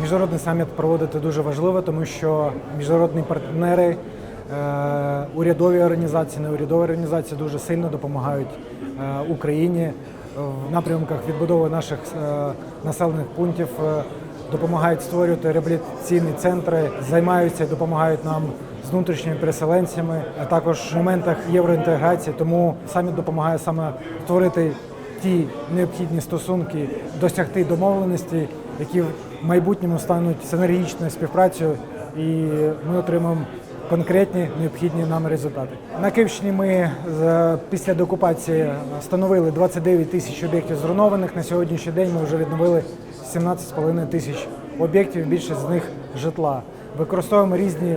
Міжнародний саміт проводити дуже важливо, тому що міжнародні партнери, е, урядові організації, неурядові організації дуже сильно допомагають е, Україні в напрямках відбудови наших е, населених пунктів, допомагають створювати реабілітаційні центри, займаються і допомагають нам з внутрішніми переселенцями, а також в моментах євроінтеграції. Тому саміт допомагає саме створити ті необхідні стосунки, досягти домовленості, які в майбутньому стануть синергічною співпрацею, і ми отримаємо конкретні необхідні нам результати. На Київщині ми після деокупації встановили 29 тисяч об'єктів зруйнованих. На сьогоднішній день ми вже відновили 17,5 тисяч об'єктів, більшість з них житла. Використовуємо різні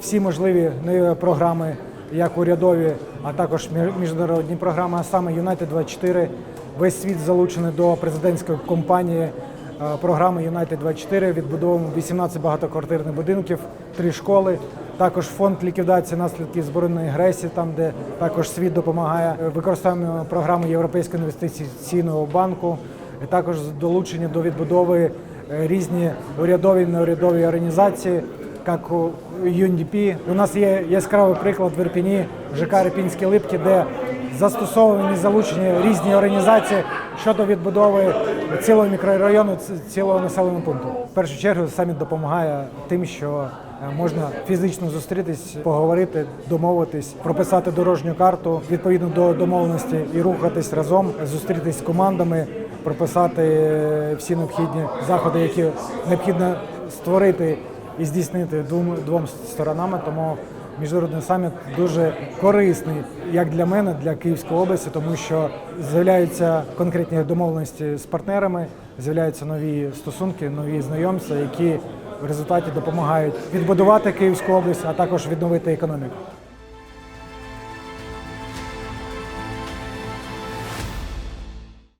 всі можливі нові програми, як урядові, а також мі- міжнародні програми, а саме United 24 Весь світ залучений до президентської кампанії е, програми United 24 Відбудовуємо 18 багатоквартирних будинків, три школи. Також фонд ліквідації наслідків збройної агресії, там де також світ допомагає. Е, Використовуємо програму Європейського інвестиційного банку. Також долучені до відбудови е, різні урядові неурядові організації як UNDP. У нас є яскравий приклад в Ірпіні, ЖК Ірпінські Липки, де застосовані залучені різні організації щодо відбудови цілого мікрорайону, цілого населеного пункту. В першу чергу саміт допомагає тим, що е, можна фізично зустрітись, поговорити, домовитись, прописати дорожню карту відповідно до домовленості і рухатись разом, зустрітись з командами, прописати е, всі необхідні заходи, які необхідно створити і здійснити двом, двом сторонами. Тому міжнародний саміт дуже корисний як для мене, для Київської області, тому що з'являються конкретні домовленості з партнерами, з'являються нові стосунки, нові знайомства, які в результаті допомагають відбудувати Київську область, а також відновити економіку.